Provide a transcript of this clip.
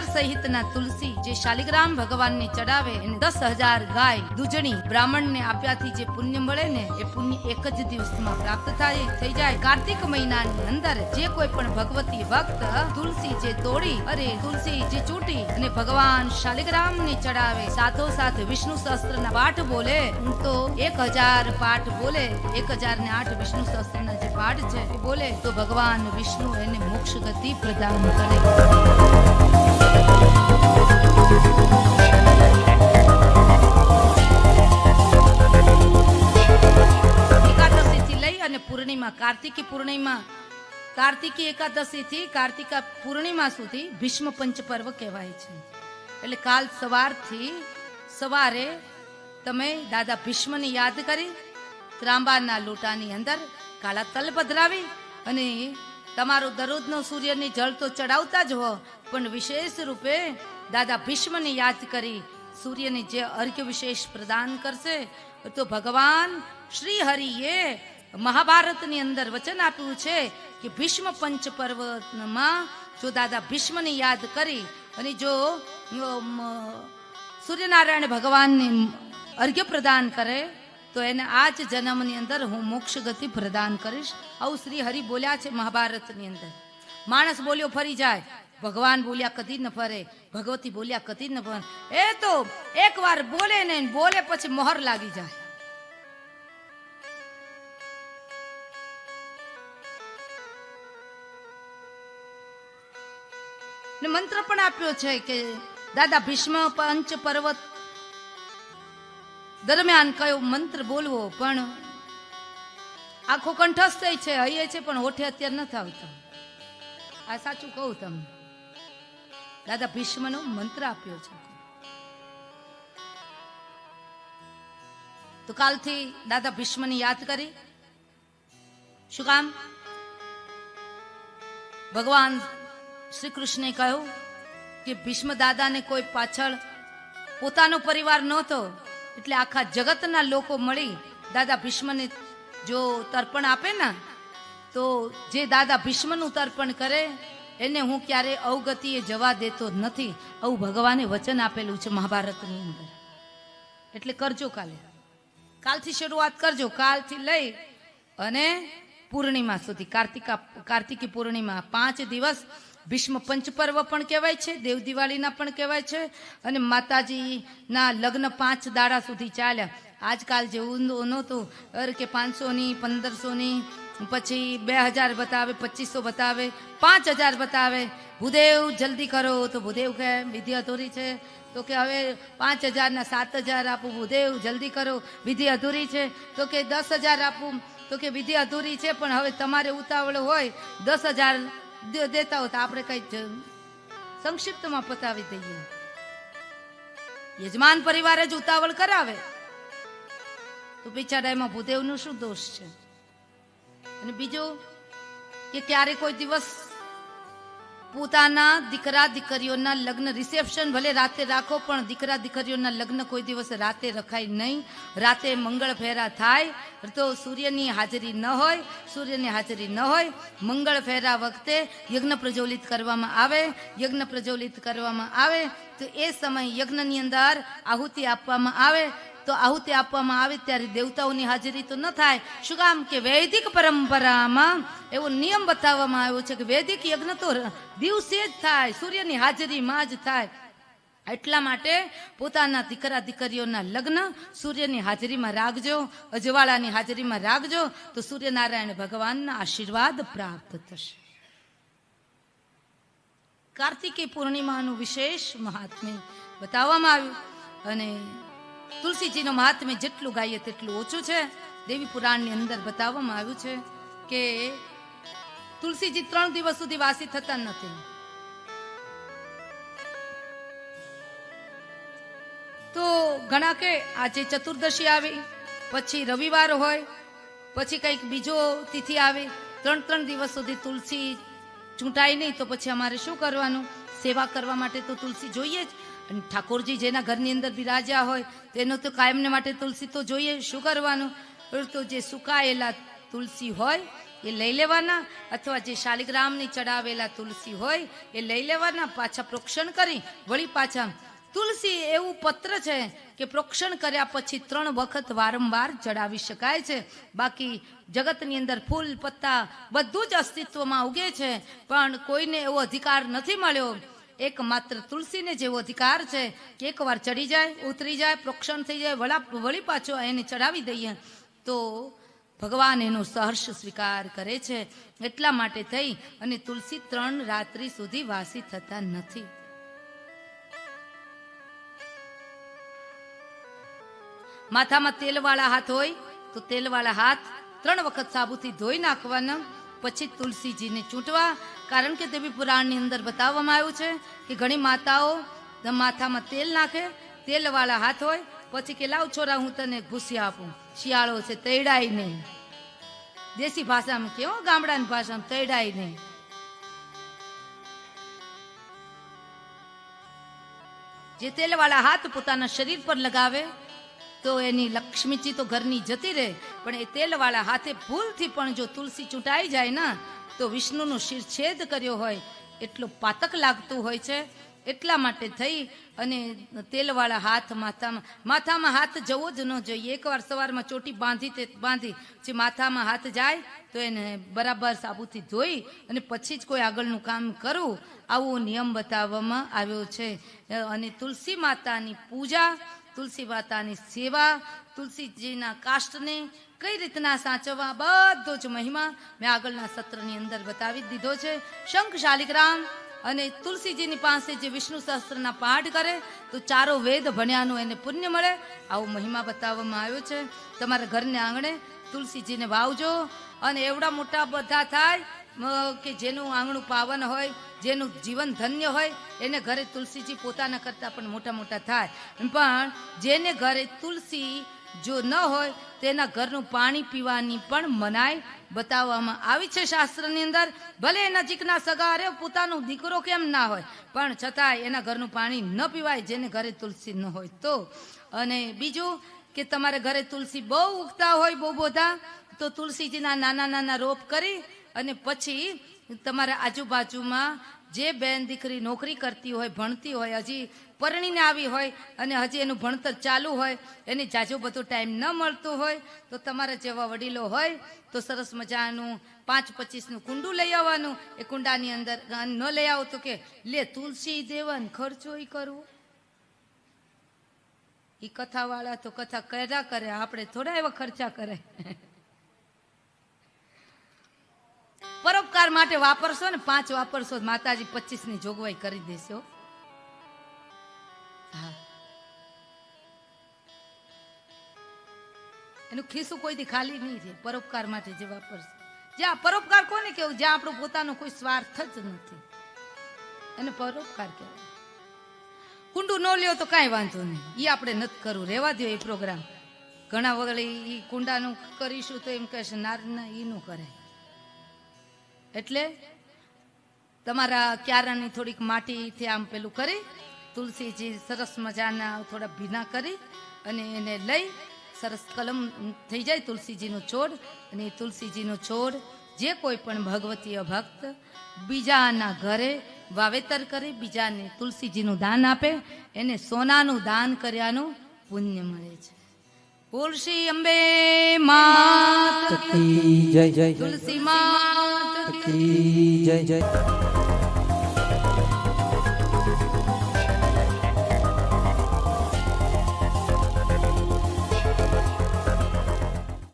પંદર સહિતના તુલસી જે શાલિગ્રામ ભગવાનને ચડાવે અને દસ હજાર ગાય દૂજણી બ્રાહ્મણને આપ્યાથી જે પુણ્ય મળે ને, એ પુણ્ય એક જ દિવસમાં પ્રાપ્ત થાય, થઈ જાય. કાર્તિક મહિનાની અંદર જે કોઈ પણ ભગવતી ભક્ત તુલસી જે તોડી અરે તુલસી જે ચૂંટી અને ભગવાન શાલિગ્રામને ચડાવે સાથો સાથ વિષ્ણુ સહસ્ત્રના પાઠ બોલે તો એક હજાર પાઠ બોલે, એક હજાર ને આઠ વિષ્ણુ સહસ્ત્રના જે પાઠ છે એ બોલે, તો ભગવાન વિષ્ણુ એને મોક્ષ ગતિ પ્રદાન કરે. કાર્તિકી પૂર્ણિમા, કાર્તિકી એકાદશી થી કાર્તિકા પૂર્ણિમા સુધી ભીષ્મ પંચ પર્વ કહેવાય છે. એટલે કાલ સવારથી સવારે તમે દાદા ભીષ્મને યાદ કરી, ત્રાંબાના લોટાની અંદર કાળા તલ પધરાવી અને તમારો દરરોજનો સૂર્યની જળ તો ચડાવતા જ હો પણ વિશેષ રૂપે દાદા ભીષ્મને યાદ કરી સૂર્યને જે અર્ઘ્ય વિશેષ પ્રદાન કરશે, તો ભગવાન શ્રી હરિએ મહાભારતની અંદર વચન આપ્યું છે કે ભીષ્મ પંચ પર્વમાં જો દાદા ભીષ્મને યાદ કરી અને જો સૂર્યનારાયણ ભગવાનને અર્ઘ્ય પ્રદાન કરે, તો એને આ જ જન્મની અંદર હું મોક્ષ ગતિ પ્રદાન કરીશ. આવું શ્રી હરિ બોલ્યા છે મહાભારતની અંદર. માણસ બોલ્યો ફરી જાય ભગવાન બોલ્યા કદી ન ફરે ભગવતી બોલ્યા કદી ન ફરે એ તો એકવાર બોલે ને બોલે પછી મોહર લાગી જાય. ને મંત્ર પણ આપ્યો છે કે, દાદા ભીષ્મ પંચ પર્વત. દરમિયાન કયો મંત્ર બોલવો, પણ આખો કંઠસ્થ છે, હૈયે છે, પણ હોઠે અત્યારે નથી આવતો. આ સાચું કહું તમને. દાદા ભીષ્મનો મંત્ર આપ્યો છે. તો કાલથી દાદા ભીષ્મની યાદ કરી. શું કામ? ભગવાન શ્રી કૃષ્ણે કહ્યું કે ભીષ્મ દાદાને કોઈ પાછળ પોતાનો પરિવાર નહોતો, એટલે આખા જગતના લોકો મળી દાદા ભીષ્મને જો તર્પણ આપે ને, તો જે દાદા ભીષ્મનું તર્પણ કરે એને હું ક્યારે અવગતિએ જવા દેતો નથી. આવું ભગવાને વચન આપેલું છે મહાભારતની અંદર. એટલે કરજો કાલે. કાલથી શરૂઆત કરજો. કાલથી લઈ અને પૂર્ણિમા સુધી. કાર્તિકા, કાર્તિકી પૂર્ણિમા. પાંચ દિવસ ભીષ્મ પંચ પર્વ પણ કહેવાય છે, દેવ દિવાળીના પણ કહેવાય છે અને માતાજીના લગ્ન પાંચ દાડા સુધી ચાલ્યા. આજકાલ જેવું નહોતું. અરે કે પાંચસોની, પંદરસોની પછી બે હજાર બતાવે, પચીસો બતાવે, પાંચ હજાર બતાવે. ભૂદેવ, જલ્દી કરો. તો ભૂદેવ કે વિધિ અધૂરી છે. તો કે હવે પાંચ હજારના સાત હજાર આપું, ભૂદેવ, જલ્દી કરો. વિધિ અધૂરી છે. તો કે દસ હજાર આપું. તો કે વિધિ અધૂરી છે, પણ હવે તમારે ઉતાવળ હોય, દસ હજાર દેતા હોય તો આપણે કઈ સંક્ષિપ્તમાં પતાવી દઈએ. યજમાન પરિવારે જ ઉતાવળ કરાવે. તો બિચારા એમાં ભૂદેવનું શું દોષ છે? અને બીજું કે ક્યારે કોઈ દિવસ પોતાના દીકરા દીકરીઓના લગ્ન રિસેપ્શન ભલે રાતે રાખો, પણ દીકરા દીકરીઓના લગ્ન કોઈ દિવસ રાતે રખાય નહીં. રાતે મંગળ ફેરા થાય, તો સૂર્યની હાજરી ન હોય, સૂર્યની હાજરી ન હોય. મંગળ ફેરા વખતે યજ્ઞ પ્રજ્વલિત કરવામાં આવે, યજ્ઞ પ્રજ્વલિત કરવામાં આવે, તો એ સમય યજ્ઞની અંદર આહુતિ આપવામાં આવે. તો આહુતિ આપવામાં આવે ત્યારે દેવતાઓની હાજરી તો ન થાય. શું કામ કે વૈદિક પરંપરામાં એવો નિયમ બતાવવામાં આવ્યો છે કે વૈદિક યજ્ઞ તો દિવસે જ થાય, સૂર્યની હાજરીમાં જ થાય. એટલા માટે પોતાના દીકરા દીકરીઓના લગ્ન સૂર્યની હાજરીમાં રાખજો, અજવાળાની હાજરીમાં રાખજો, તો સૂર્યનારાયણ ભગવાનના આશીર્વાદ પ્રાપ્ત થશે. કાર્તિકી પૂર્ણિમાનું વિશેષ મહાત્મ્ય બતાવવામાં આવ્યું. અને તુલસીજીનો મહાત્મ્ય જેટલું ગાઈએ તેટલું ઓછું છે. દેવી પુરાણની અંદર બતાવવામાં આવ્યું છે કે તુલસીજી ત્રણ દિવસ સુધી વાસી થતા નથી. તો ઘણા કે આજે ચતુર્દશી આવી, પછી રવિવાર હોય, પછી કંઈક બીજો તિથિ આવે, ત્રણ ત્રણ દિવસ સુધી તુલસી ચૂંટાય નહીં તો પછી અમારે શું કરવાનું? સેવા કરવા માટે તો તુલસી જોઈએ જ. અને ઠાકોરજી જેના ઘરની અંદર બિરાજ્યા હોય, તેનો તો કાયમને માટે તુલસી તો જોઈએ, શું કરવાનું? તો જે સુકાયેલા તુલસી હોય, એ લઈ લેવાના, અથવા જે શાલિગ્રામની ચડાવેલા તુલસી હોય, એ લઈ લેવાના, પાછા પ્રોક્ષણ કરી, વળી પાછા તુલસી એવું પત્ર છે કે પ્રોક્ષણ કર્યા પછી ત્રણ વખત વારંવાર ચડાવી શકાય છે. બાકી જગતની અંદર ફૂલ, પત્તા બધું જ અસ્તિત્વમાં ઉગે છે, પણ કોઈને એવો અધિકાર નથી મળ્યો. એક માત્ર તુલસીને જેવો અધિકાર છે કે એકવાર ચડી જાય, ઉતરી જાય, પ્રોક્ષણ થઈ જાય, વળા વળી પાછો એને ચડાવી દઈએ, તો ભગવાન એનો સહર્ષ સ્વીકાર કરે છે. એટલા માટે થઈ અને તુલસી ત્રણ રાત્રિ સુધી વાસી થતા નથી. માથામાં તેલવાળા હાથ હોય, તો તેલવાળા હાથ ત્રણ વખત સાબુથી ધોઈ નાખવાના, પછી તુલસીજીને ચૂંટવા કારણ કે દેવી પુરાણની અંદર બતાવવામાં આવ્યું છે કે ઘણી માતાઓ માથામાં તેલ નાખે, તેલવાળા હાથ હોય, પછી કે લાવ છોરા, હું તને ઘૂસી આપું. શિયાળો છે, તૈડાય નહીં. દેશી ભાષામાં કેવો ગામડાની ભાષામાં તૈડાય નહીં. જે તેલવાળા હાથ પોતાના શરીર પર લગાવે, તો એની લક્ષ્મીજી તો ઘરની જતી રહે, પણ એ તેલવાળા હાથે ભૂલથી પણ જો તુલસી ચૂંટાઈ જાય ને તો વિષ્ણુનો શિરછેદ કર્યો હોય, એટલો પાતક લાગતું હોય છે. એટલા માટે થઈ અને તેલવાળા હાથ માથામાં માથામાં હાથ જવો જ ન જોઈએ. એકવાર સવારમાં ચોટી બાંધી તે બાંધી, જે માથામાં હાથ જાય, તો એને બરાબર સાબુથી ધોઈ અને પછી જ કોઈ આગળનું કામ કરવું આવો નિયમ બતાવવામાં આવ્યો છે. અને તુલસી માતાની પૂજા, તુલસી માતાની સેવા, તુલસીજીના કાષ્ટને કઈ રીતના સાચવવા? બધો જ મહિમા મેં આગળના સત્રની અંદર બતાવી દીધો છે. શંખ શાલિગ્રામ અને તુલસીજીની પાસે જે વિષ્ણુ સહસ્ત્રના પાઠ કરે, તો ચારો વેદ ભણ્યાનું એને પુણ્ય મળે. આવો મહિમા બતાવવામાં આવ્યો છે. તમારા ઘરને આંગણે તુલસીજીને વાવજો અને એવડા મોટા બધા થાય કે જેનું આંગણું પાવન હોય, જેનું જીવન ધન્ય હોય, એને ઘરે તુલસીજી પોતાના કરતાં પણ મોટા મોટા થાય. પણ જેને ઘરે તુલસી જો ન હોય તેના ઘરનું પાણી પીવાની પણ મનાઈ બતાવવામાં આવી છે શાસ્ત્રની અંદર. ભલે નજીકના સગા અરે પોતાનો દીકરો કેમ ના હોય, પણ છતાંય એના ઘરનું પાણી ન પીવાય જેને ઘરે તુલસી ન હોય તો. અને બીજું કે તમારે ઘરે તુલસી બહુ ઉગતા હોય, બહુ બધા, તો તુલસીજીના નાના નાના રોપ કરી અને પછી તમારા આજુબાજુમાં જે બેન દીકરી નોકરી કરતી હોય, ભણતી હોય, હજી પરણીને આવી હોય અને હજી એનું ભણતર ચાલુ હોય, એને જાજો બધો ટાઈમ ન મળતો હોય, તો તમારા જેવા વડીલો હોય, તો સરસ મજાનું પાંચ પચીસનું કુંડું લઈ આવવાનું. એ કુંડાની અંદર ન લઈ આવો તો કે, લે, તુલસી દેવન, ખર્ચો એ કરવો એ કથાવાળા તો કથા કર્યા કરે, આપણે થોડા એવા ખર્ચા કરે. પરોપકાર માટે વાપરશો ને પાંચ વાપરશો, માતાજી પચીસની જોગવાઈ કરી દેશો એનું ખીસું કોઈથી ખાલી નહીં છે પરોપકાર માટે જે વાપરશે. જ્યાં પરોપકાર કોને કેવું જ્યાં આપણો પોતાનો કોઈ સ્વાર્થ જ નથી. એને પરોપકાર કહેવાય. કુંડું ન લ્યો તો કાંઈ વાંધો નહીં. એ આપણે નથી કરવું. રહેવા દો એ પ્રોગ્રામ. ઘણા વગર એ કુંડાનું કરીશું તો એમ કહેશે નાર ના એનું કરાય એટલે તમારા ક્યારાની થોડીક માટીથી આમ પેલું કરી તુલસીજી સરસ મજાના થોડા ભીના કરી અને એને લઈ સરસ કલમ થઈ જાય તુલસીજીનો છોડ અને એ તુલસીજીનો છોડ જે કોઈ પણ ભગવતીય ભક્ત બીજાના ઘરે વાવેતર કરી બીજાને તુલસીજીનું દાન આપે એને સોનાનું દાન કર્યાનું પુણ્ય મળે છે. તુલસી અંબે મા જય જય જય તુલસી માત કી જય જય